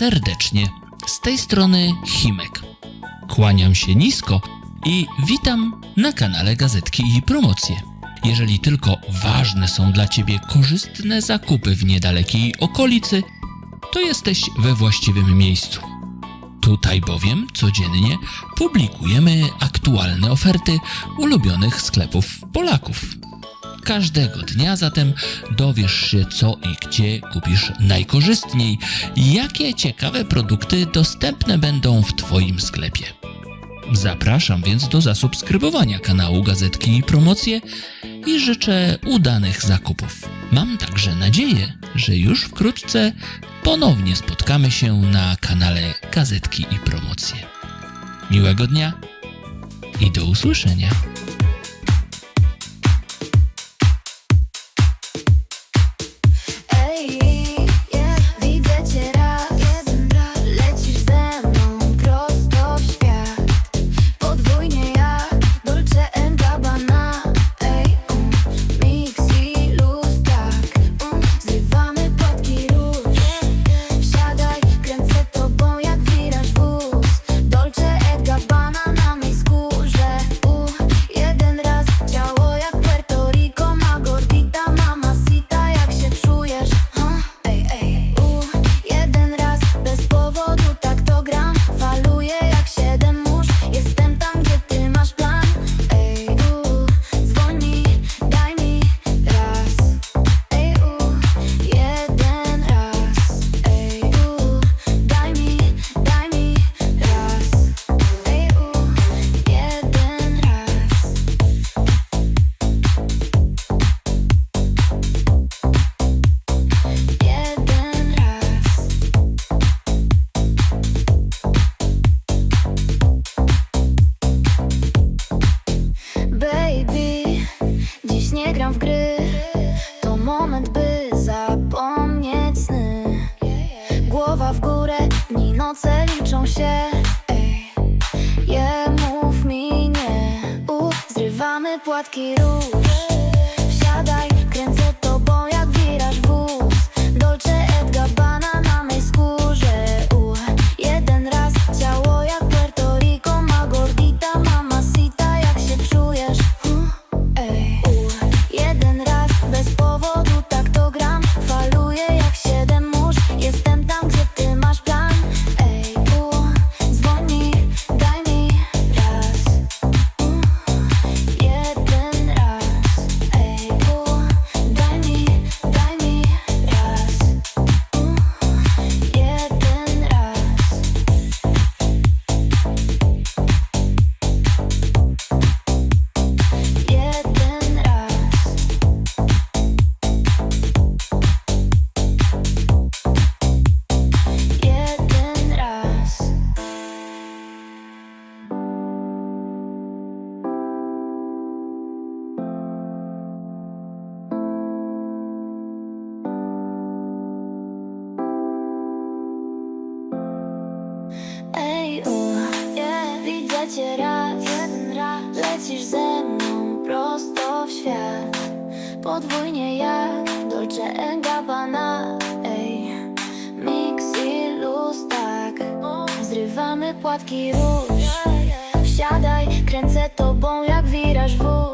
serdecznie. Z tej strony Chimek. Kłaniam się nisko i witam na kanale Gazetki i Promocje. Jeżeli tylko ważne są dla Ciebie korzystne zakupy w niedalekiej okolicy, to jesteś we właściwym miejscu. Tutaj bowiem codziennie publikujemy aktualne oferty ulubionych sklepów Polaków. Każdego dnia zatem dowiesz się co i gdzie kupisz najkorzystniej, jakie ciekawe produkty dostępne będą w Twoim sklepie. Zapraszam więc do zasubskrybowania kanału Gazetki i Promocje i życzę udanych zakupów. Mam także nadzieję, że już wkrótce ponownie spotkamy się na kanale Gazetki i Promocje. Miłego dnia i do usłyszenia. Głowa w górę, dni noce liczą się. Ej, je mów mi nie. U, zrywamy płatki róż. Wsiadaj, kręcę Ej, u, yeah, widzę cię raz, jeden raz. Lecisz ze mną prosto w świat. Podwójnie jak Dolce Gabbana. Ej, mix tak. Zrywamy płatki róż. Wsiadaj, kręcę tobą jak wiraż wóz